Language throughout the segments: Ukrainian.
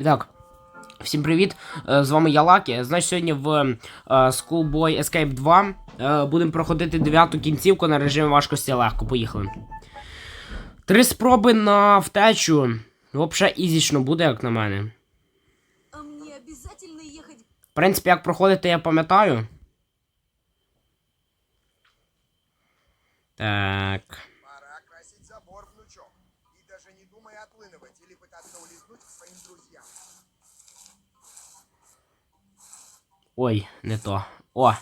Так, всім привіт! Е, З вами я Лакі. Значить, сьогодні в е, Schoolboy Escape 2 е, будемо проходити дев'яту кінцівку на режимі важкості легко. Поїхали. Три спроби на втечу. Взагалі ізічно буде, як на мене. В принципі, як проходити, я пам'ятаю. Так. Ой, не то. О.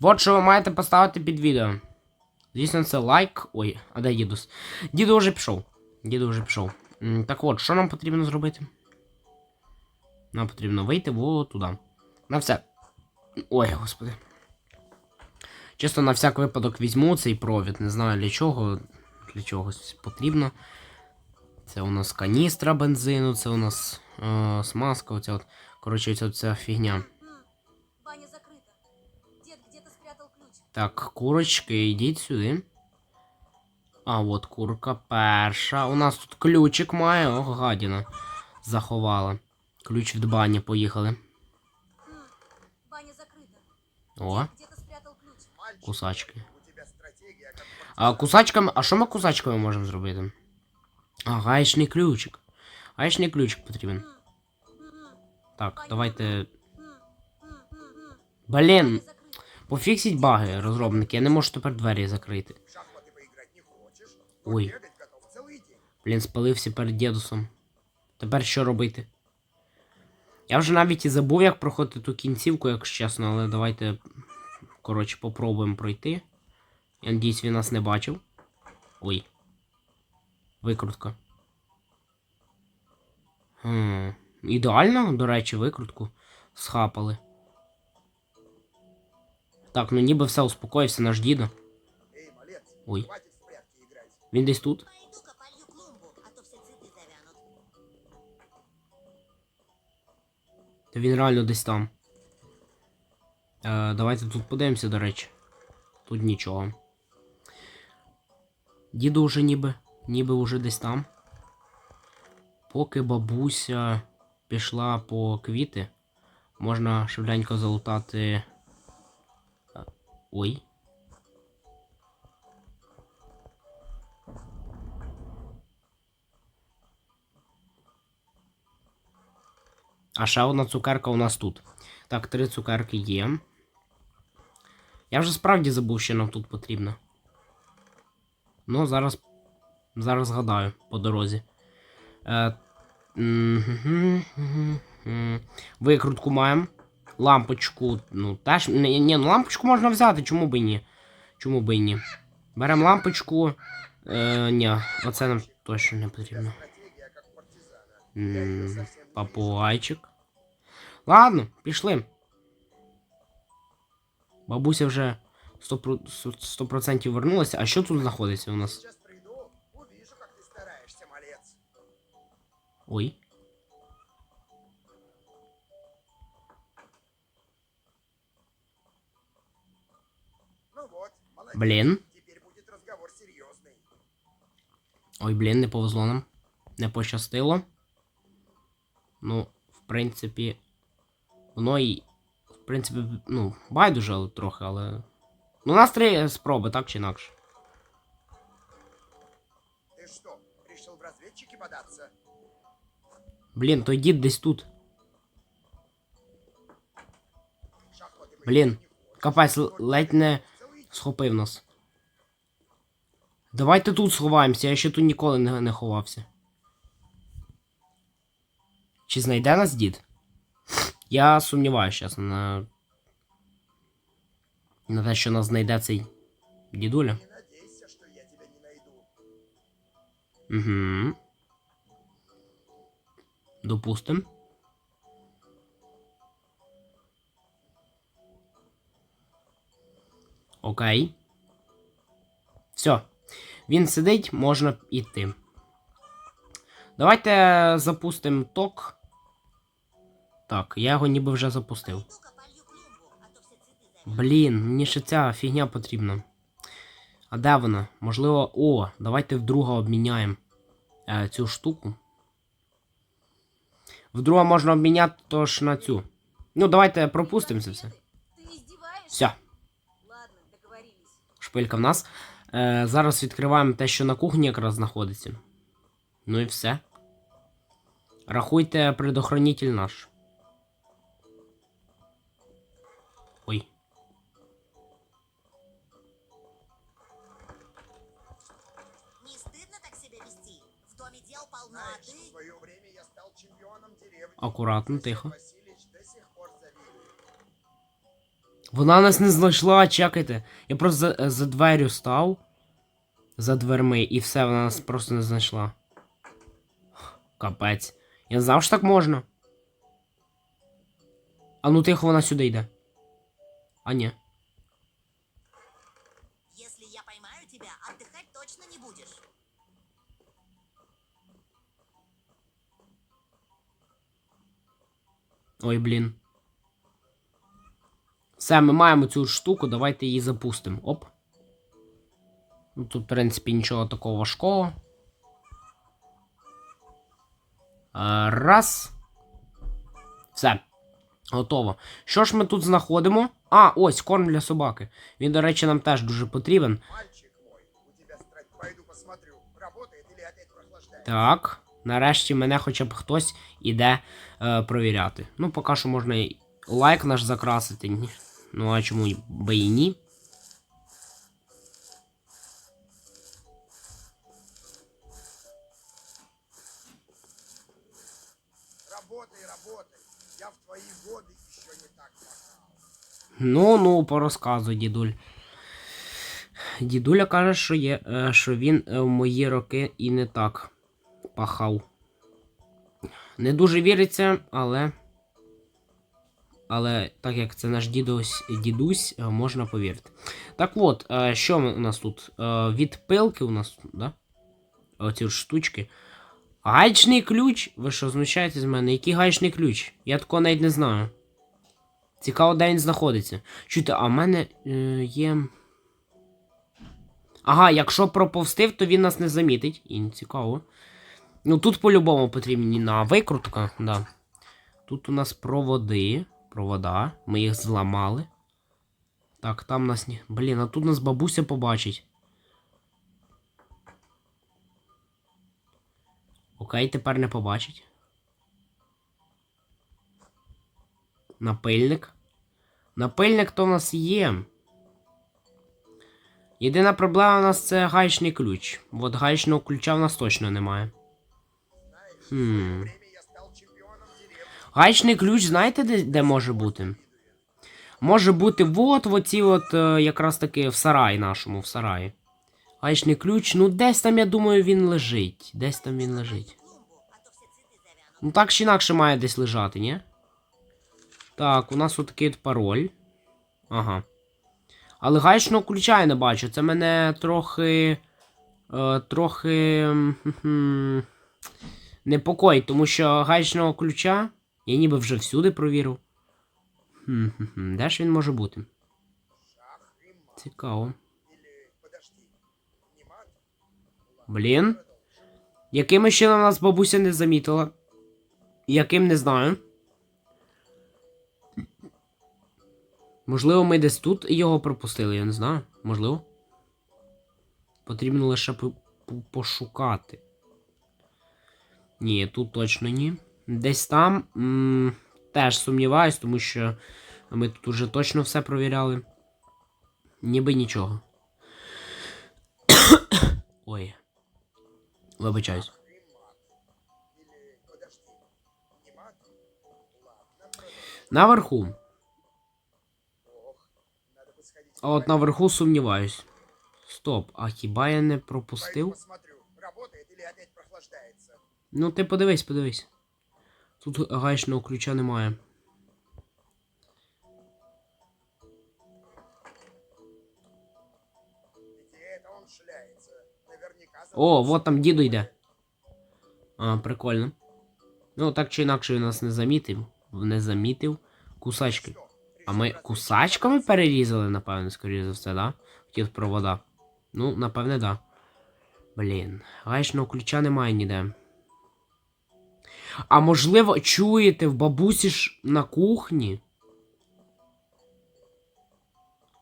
От що ви маєте поставити під відео. Звісно, це лайк. Ой, а де дідус? Діду вже пішов. Діду вже пішов. Так от, що нам потрібно зробити? Нам потрібно вийти во туди. На все. Ой, господи. Чисто на всяк випадок візьму цей провід. Не знаю для чого. Для чогось потрібно. Це у нас каністра бензину, це у нас е, смазка, оця от. Коротше, оця, ця фігня. Так, курочки, йдіть сюди. А, от курка перша. У нас тут ключик має. О, гадіна. Заховала. Ключ від бані, поїхали. Баня закрыта. О. Кусачки. А кусачками. А що ми кусачками можемо зробити? А, гаечний ключик. Гаечний ключик потрібен. Так, давайте. Блін. Пофіксіть баги, розробники. Я не можу тепер двері закрити. Ой. Блін, спалився перед дідусом. Тепер що робити? Я вже навіть і забув, як проходити ту кінцівку, якщо чесно, але давайте. Коротше, попробуємо пройти. Я надіюсь, він нас не бачив. Ой. Викрутка. Хм. Ідеально, до речі, викрутку схапали. Так, ну ніби все успокоївся наш дідо. Ой. Він десь тут. Та він реально десь там. Е, давайте тут подивимося, до речі. Тут нічого. Діду вже ніби, ніби вже десь там. Поки бабуся пішла по квіти, можна швиденько залутати. Ой. А ще одна цукерка у нас тут. Так, три цукерки є. Я вже справді забув, що нам тут потрібно. Ну, зараз. Зараз згадаю по дорозі. Е. Викрутку маємо. Лампочку, ну, теж. Ні, ні, ну лампочку можна взяти, чому би ні? Чому би і ні? Беремо лампочку. Е, ні, оце нам точно не потрібно. М, совсем. Ладно, пішли. Бабуся вже 100%, 100% вернулася. А що тут знаходиться у нас? Ой. вот, молодец. Блин. Теперь будет разговор серьезный. Ой, блін, не повезло нам. Не пощастило. Ну, в принципі. Воно і. В принципі, ну, байдуже але трохи, але. Ну, у нас три спроби, так чи інакше. Ты что, решил в разведчики податься? Блін, той дід десь тут. В шахматы Блін, поиграть не хочешь, капець, то ледь не целый день. схопив нас. Давайте тут сховаємося, я ще тут ніколи не, не ховався. Чи знайде нас дід? Я сумніваюся, чесно, на. На те, що нас знайде цей дідуля. Угу. Допустим. Окей. Все. Він сидить, можна йти. Давайте запустимо ток. Так, я його ніби вже запустив. Блін, мені ще ця фігня потрібна. А де вона? Можливо. О, давайте вдруга обміняємо е, цю штуку. Вдруге можна обміняти тож на цю. Ну, давайте пропустимо це все. Все. Шпилька в нас. Е, зараз відкриваємо те, що на кухні якраз знаходиться. Ну і все. Рахуйте предохранитель наш. Ой. Не стыдно так себя вести? В доме дел полно, а Знаешь, Вона нас не знайшла, чекайте. Я просто за, за дверю став. За дверми, і все, вона нас просто не знайшла. Капець. Я не знав, що так можна. А ну тихо, вона сюди йде. А ні. Если я поймаю тебя, отдыхать точно не будешь. Ой, блін. Все, ми маємо цю штуку, давайте її запустимо. Оп. Ну, тут, в принципі, нічого такого важкого. Раз. Все. Готово. Що ж ми тут знаходимо? А, ось корм для собаки. Він, до речі, нам теж дуже потрібен. Так. Нарешті мене хоча б хтось іде е, провіряти. Ну, поки що можна і лайк наш закрасити. Ну, а чому би і ні? Работай, работай. Я в твои годы еще не так махал. Ну, ну, порозказуй, дідуль. Дідуля каже, що є, що він е, в мої роки і не так пахав. Не дуже віриться, але. Але так як це наш дідусь, дідусь, е, можна повірити. Так от, е, що у нас тут? Е, Від пилки у нас, да? Оці от штучки. Гаечний ключ? Ви що, знущаєтесь з мене? Який гаечний ключ? Я такого навіть не знаю. Цікаво, де він знаходиться. Чуєте, а в мене е, є. Ага, якщо проповстив, то він нас не замітить. І цікаво. Ну тут по-любому потрібні викрутка, да. Тут у нас проводи. Провода. Ми їх зламали. Так, там нас. Блін, а тут нас бабуся побачить. Окей, тепер не побачить. Напильник. Напильник то в нас є. Єдина проблема у нас це гаечний ключ. От гаечного ключа в нас точно немає. В Хм. Гаечний ключ, знаєте, де, де може бути? Може бути от в оці от якраз таки в сараї нашому, в сараї. Гаечний ключ, ну десь там, я думаю, він лежить. Десь там він лежить. Ну так чи інакше має десь лежати, ні? Так, у нас от такий от пароль. Ага. Але гаечного ключа я не бачу. Це мене трохи. Е, трохи. хм, непокоїть, тому що гаечного ключа я ніби вже всюди провірив. Хм-хм-хм. Де ж він може бути? Цікаво. Блін. Яким чином нас бабуся не замітила? Яким не знаю. Можливо, ми десь тут його пропустили, я не знаю. Можливо. Потрібно лише по- пошукати. Ні, тут точно ні. Десь там м- теж сумніваюсь, тому що ми тут уже точно все провіряли. Ніби нічого. Ой. Вибачаюсь. Наверху. А от наверху сумніваюсь. Стоп, а хіба я не пропустив? Ну ти подивись, подивись. Тут гаечного ключа немає. О, вот там діду йде. А, прикольно. Ну, так чи інакше він нас не замітив. Не замітив. Кусачки. А ми кусачками перерізали, напевно, скоріше за все, да? Ті провода. Ну, напевне, да. Блін, гаечного ключа немає ніде. А можливо, чуєте, в бабусі ж на кухні?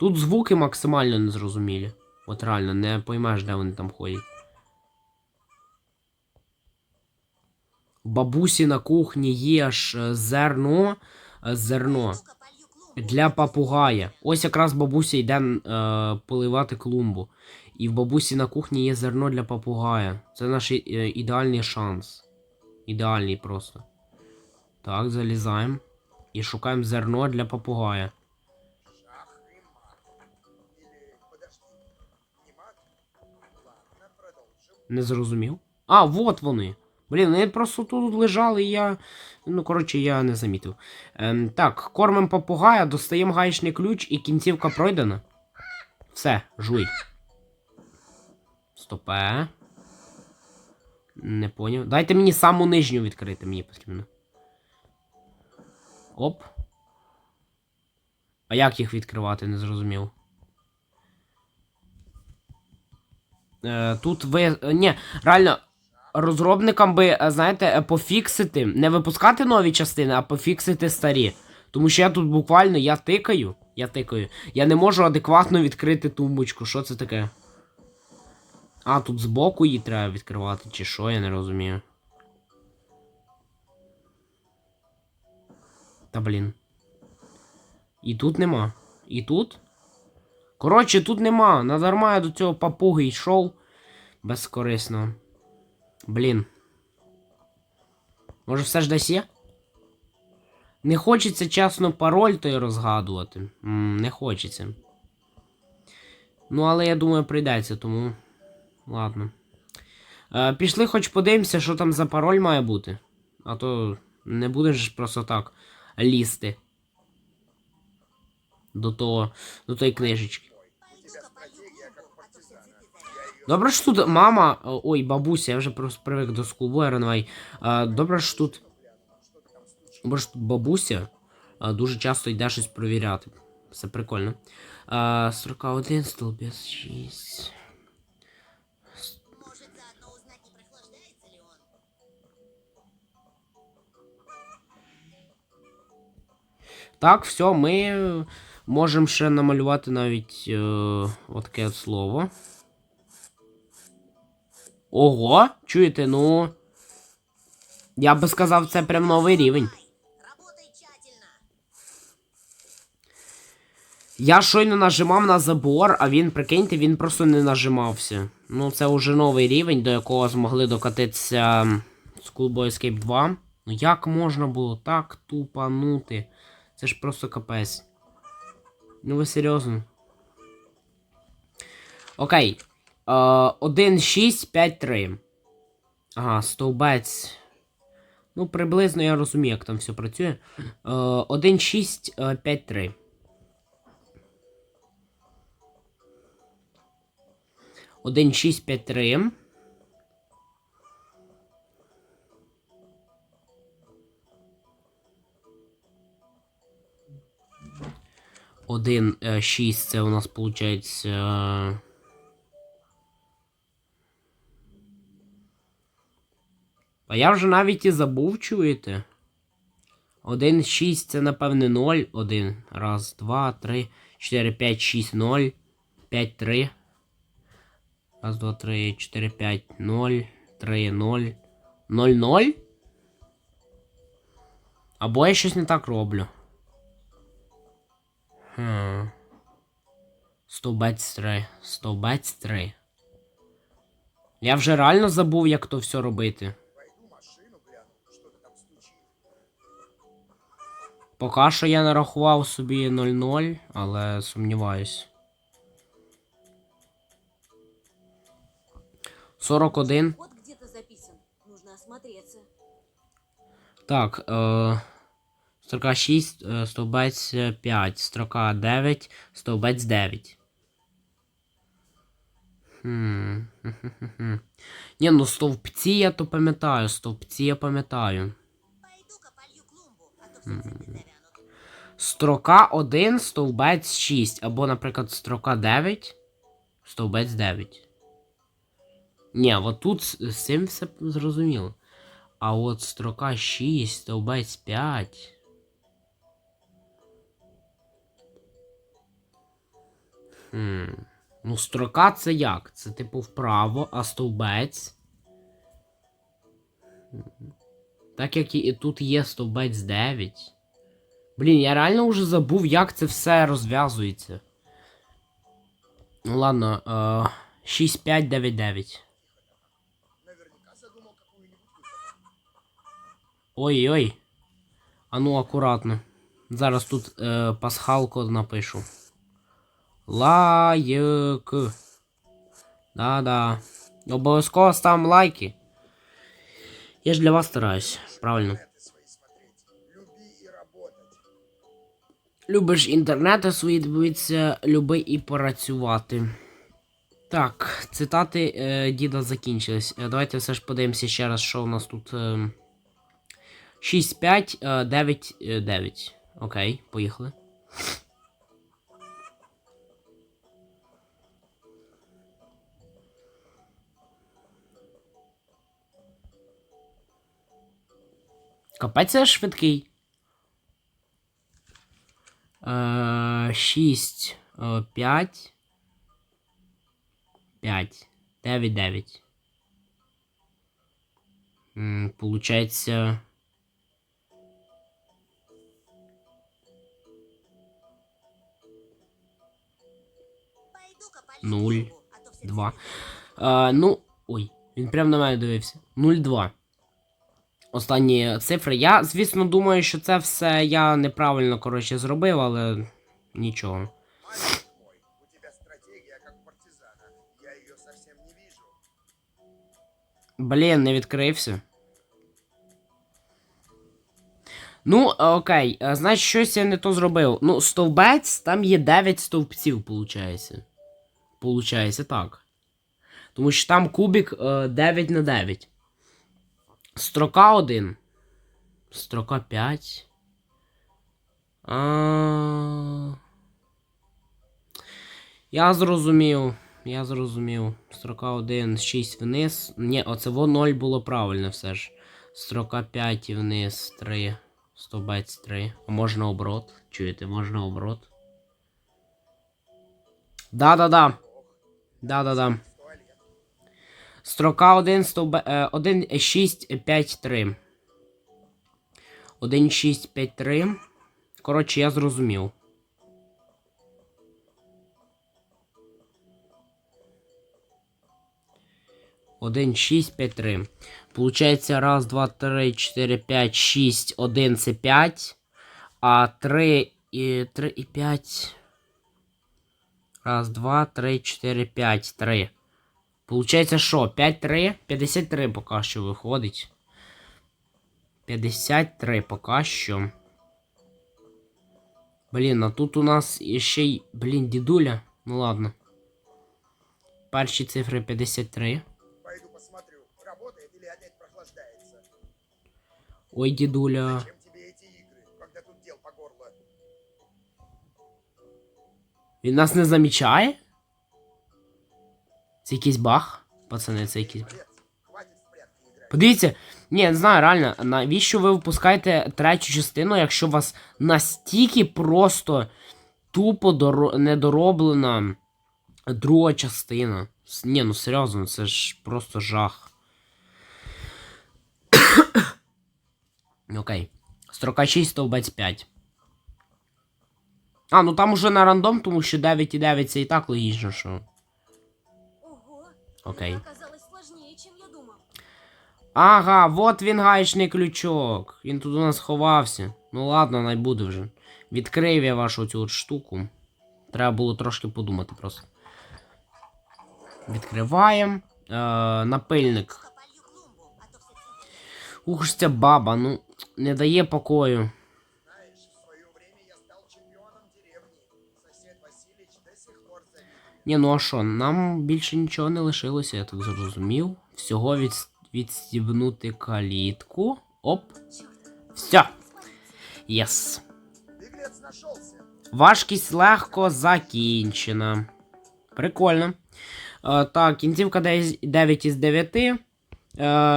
Тут звуки максимально незрозумілі. От реально, не поймеш, де вони там ходять. Бабусі на кухні є ж е, зерно. е, Зерно. Для попугая. Ось якраз бабуся йде е, поливати клумбу. І в бабусі на кухні є зерно для попугая. Це наш е, ідеальний шанс. Ідеальний просто. Так, залізаємо. І шукаємо зерно для попугая. Не зрозумів. А, вот вони. Блін, вони просто тут лежали, і я. Ну, коротше, я не замітив. Ем, так, кормимо попугая, достаємо гаечний ключ і кінцівка пройдена. Все, жуй. Стопе. Не поняв. Дайте мені саму нижню відкрити, мені потрібно. Оп. А як їх відкривати, не зрозумів. Е, тут ви. е, Ні, реально, розробникам би, е, знаєте, е, пофіксити. Не випускати нові частини, а пофіксити старі. Тому що я тут буквально я тикаю. Я тикаю. Я не можу адекватно відкрити тумбочку. Що це таке? А, тут збоку її треба відкривати, чи що, я не розумію. Та блін. І тут нема. І тут? Коротше, тут нема. Надарма я до цього папуги йшов. Безкорисно. Блін. Може все ж десь є? Не хочеться чесно пароль той розгадувати. М, не хочеться. Ну, але я думаю, прийдеться, тому. Ладно. Е, пішли, хоч подивимося, що там за пароль має бути. А то не будеш просто так лізти. До того, до тої книжечки. Добре, що тут мама. Ой, бабуся, я вже просто привик до скулбойера новий. А, добре, що тут. Добре, що тут бабуся а, дуже часто йде щось провіряти. Все прикольно. А, строка 1, столбець 6. Так, все, ми можемо ще намалювати навіть е, отаке от слово. Ого, чуєте, ну. Я би сказав, це прям новий рівень. Я щойно нажимав на забор, а він, прикиньте, він просто не нажимався. Ну, це вже новий рівень, до якого змогли докатитися Schoolboy Escape 2. Ну як можна було так тупанути? Це ж просто капець. Ну ви серйозно? Окей. Е, 1, 6, 5, 3. Ага, стовбець. Ну, приблизно я розумію, як там все працює. Е, 1, 6, 5, 3. Один, шість, п'ять, три. Один, е, шість, це у нас виходить. Е... А я вже навіть і забув, чуєте? Один, шість, це напевне 0. Один. Раз, два, три, чотири, п'ять, шість, ноль. П'ять, три. Раз, два, три, чотири, п'ять, ноль, три, ноль. Ноль, ноль? Або я щось не так роблю. 123. 123. Я вже реально забув, як то все робити. Поки що я нарахував собі 0-0, але сумніваюсь. 41. Так, е, строка 6, стовбець 5, строка 9, стовбець 9. Хм. Ні, ну стовпці я то пам'ятаю, стовпці я пам'ятаю. Строка 1, стовбець 6. Або, наприклад, строка 9, стовбець 9. Ні, от тут з цим все зрозуміло. А от строка 6, стовбець 5. Хм. Ну, строка це як? Це типу вправо, а стовбець. Так як і тут є стовбець 9. Блін, я реально вже забув, як це все розв'язується. Ну ладно, е, 6, 5, 9, 9. Наверняка задумал какую-нибудь. Ой-ой. А ну акуратно. Зараз тут е, пасхалку напишу. Лайк. Да-да. Обов'язково ставимо лайки. Я ж для вас стараюсь, правильно. Любиш інтернети свої дивитися, люби і працювати. Так, цитати е, діда закінчились. Е, давайте все ж подивимося ще раз, що у нас тут. Е, 6, 5, е, 9, е, 9. Окей, поїхали. Капець я швидкий. Е, 6, 5, 5, 9, 9. М, Получается... Пойду-ка полью Нуль, клумбу, а то все Два. цветы. Е, ну, ой, він прям на мене дивився. 0,2. Останні цифри. Я, звісно, думаю, що це все я неправильно, коротше, зробив, але нічого. Блін, не відкрився. Ну, е, окей, е, значить, щось я не то зробив. Ну, стовбець, там є 9 стовпців, виходить. Получається так. Тому що там кубик е, 9 на 9. Строка 1. Строка 5. А... Я зрозумів. Я зрозумів. Строка 1, 6 вниз. Ні, оце 0 було правильно все ж. Строка 5 і вниз 3. Стовбець 3. А можна оборот. Чуєте, можна оборот. Да-да-да. Да-да-да. Строка 1, стовбе... е, 1, 6, 5, 3. 1, 6, 5, 3. Коротше, я зрозумів. Один, шість, п'ять, три. Получається, раз, два, три, чотири, п'ять, шість, один це п'ять. А три і три і п'ять. Раз, два, три, чотири, п'ять, три. Получається, що? 5-3? 53 поки що виходить. 53 поки що. Блін, а тут у нас ще й. Блін, дідуля. Ну ладно. Перші цифри 53. Пойду посмотрю, работает или опять прохлаждается. Ой, дідуля. Зачем тебе эти игры, когда тут дел по горло? Він нас не замічає? Це якийсь баг? Пацани, це якийсь. Подивіться, ні, не знаю, реально, навіщо ви випускаєте третю частину, якщо у вас настільки просто тупо доро... недороблена друга частина. Ні, ну серйозно, це ж просто жах. Окей. Строка 6, стовбець 5. А, ну там уже на рандом, тому що 9 і 9 це і так логічно, що. Окей. Ага, вот він гаечний ключок. Він тут у нас ховався. Ну ладно, най буде вже. Відкрив я вашу цю от штуку. Треба було трошки подумати просто. Відкриваємо. Е, напильник. Ух ж ця баба, ну не дає покою. Ні, ну а що, нам більше нічого не лишилося, я так зрозумів. Всього від... відстібнути калітку. Оп. Все. Єс. Важкість легко закінчена. Прикольно. Е, так, кінцівка 9 із 9. Е,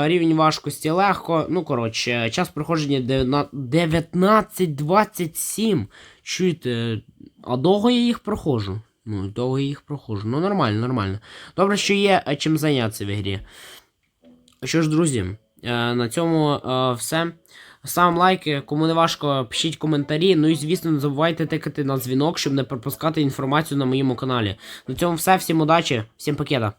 рівень важкості легко. Ну, коротше, час проходження 19.27. Чуєте, а довго я їх проходжу? Ну, довго їх проходжу. Ну, нормально, нормально. Добре, що є е, чим зайнятися в ігрі. Що ж, друзі, е, на цьому е, все. Сам лайки, кому не важко, пишіть коментарі. Ну і звісно, не забувайте тикати на дзвінок, щоб не пропускати інформацію на моєму каналі. На цьому все, всім удачі, всім пакета.